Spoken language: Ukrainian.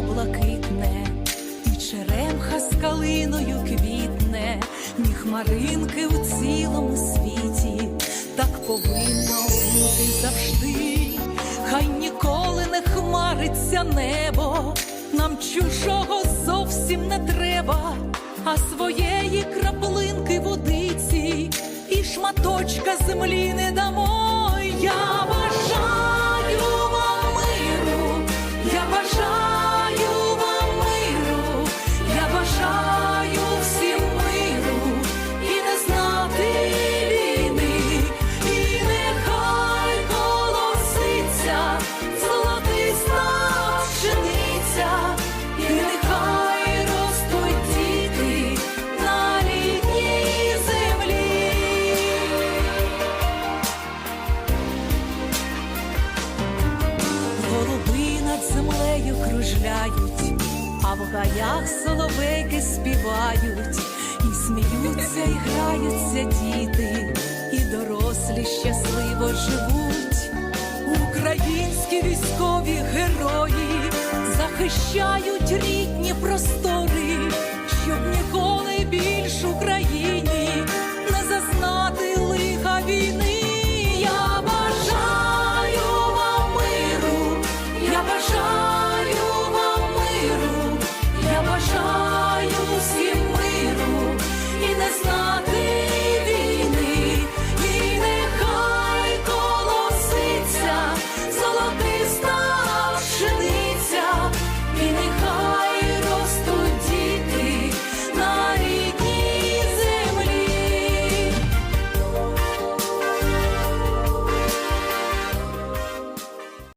небо блакитне, і черемха з квітне, ні хмаринки у цілому світі, так повинно бути завжди. Хай ніколи не хмариться небо, нам чужого зовсім не треба, а своєї краплинки водиці і шматочка землі не дамо. Я над землею кружляють, а в гаях соловейки співають, і сміються, і граються діти, і дорослі щасливо живуть. Українські військові герої захищають рідні простори, щоб ніколи Україна